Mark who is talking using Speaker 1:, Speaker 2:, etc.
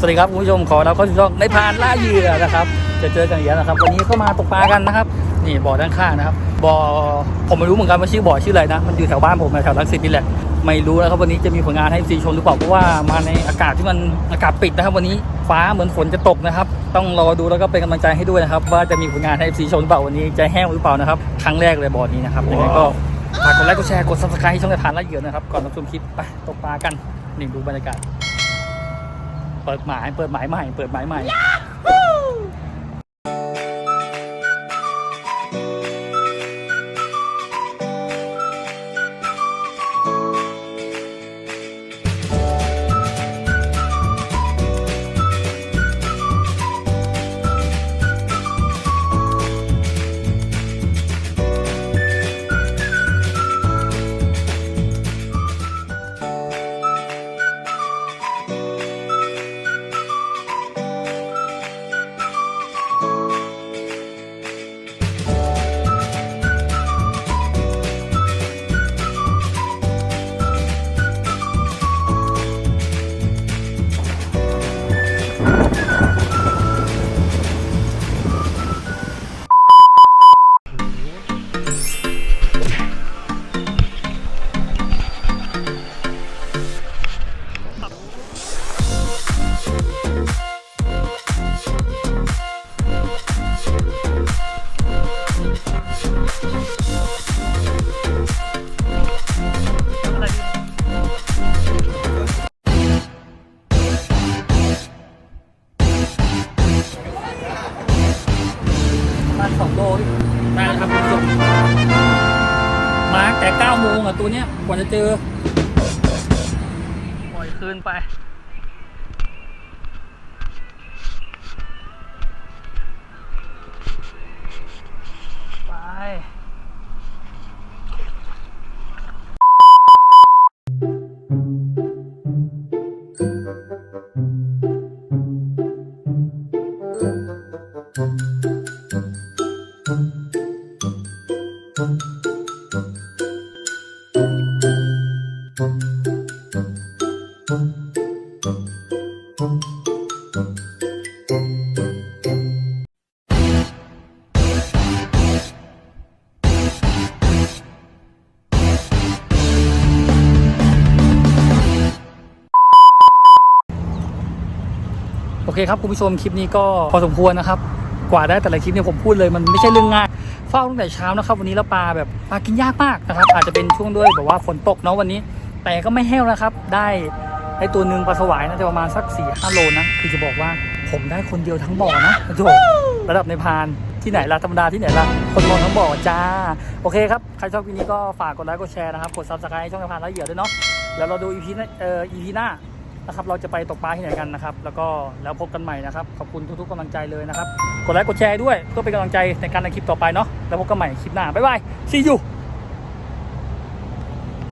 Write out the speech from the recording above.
Speaker 1: สวัสดีครับคุณผู้ชมขอเราเข้าสู่ช่องในพานล่าเหยื่อนะครับ จะเจอกันอีกแล้วนะครับ วันนี้เข้ามาตกปลากันนะครับ นี่บ่อด้านข้างนะครับบ่อผมไม่รู้เหมือนกันว่าชื่อบ่อชื่ออะไรนะ มันอยู่แถวบ้านผมแถวรังสิตนี่แหละไม่รู้นะครับวันนี้จะมีผลงานให้ซีชมหรือเปล่าเพราะว่ามาในอากาศที่มันอากาศปิดนะครับ วันนี้ฟ้าเหมือนฝนจะตกนะครับ ต้องรอดูแล้วก็เป็นกำลังใจให้ด้วยนะครับ ว่าจะมีผลงานให้ซีชมหรือเปล่าวันนี้จะแห้งหรือเปล่านะครับครั้งแรกเลยบ่อนี้นะครับยังไงก็ฝากกดไลค์กดแชร์กดซับสไครต์ให้ช่องในพานล่าเหยื่อนะครับก่อนรับชมคลิปไปตกปลากันนี่ดูบรรยากาศ เปิดหมายเปิดหมายใหม่ เปิดหมายใหม่ มาณสองโลได้แล้วครับคุณผู้ชมมาตั้งแต่เก้าโมงอะตัวเนี้ยกว่าจะเจอ ปล่อยคืนไปไป โอเคครับคุณผู้ชมคลิปนี้ก็พอสมควรนะครับ กว่าได้แต่ละคลิปเนี่ยผมพูดเลยมันไม่ใช่เรื่องง่ายเฝ้าตั้งแต่เช้านะครับ วันนี้แล้วปลาแบบปลากินยากมากนะครับ อาจจะเป็นช่วงด้วยแบบว่าฝนตกเนาะวันนี้ แต่ก็ไม่แห้วนะครับ ได้ไอตัวหนึ่งปลาสวายน่าจะประมาณสัก4ี่ห้าโลนะคือจะบอกว่าผมได้คนเดียวทั้งบ่อนะโอ้โหระดับในพานที่ไหนล่ะธรรมดาที่ไหนล่ะคนมองทั้งบ่อจ้า โอเคครับ ใครชอบคลิปนี้ก็ฝากกดไลค์กดแชร์นะครับ กดซับสไครต์ช่องในพานและเอียดด้วยเนาะแล้วเราดูอีพีเอ่ออีพีหน้า นะครับเราจะไปตกปลาที่ไหนกันนะครับ แล้วก็แล้วพบกันใหม่นะครับ ขอบคุณทุกๆกำลังใจเลยนะครับ กดไลค์กดแชร์ด้วยเพื่อเป็นกำลังใจในการทำคลิปต่อไปเนาะแล้วพบกันใหม่คลิปหน้าบ๊ายบาย see you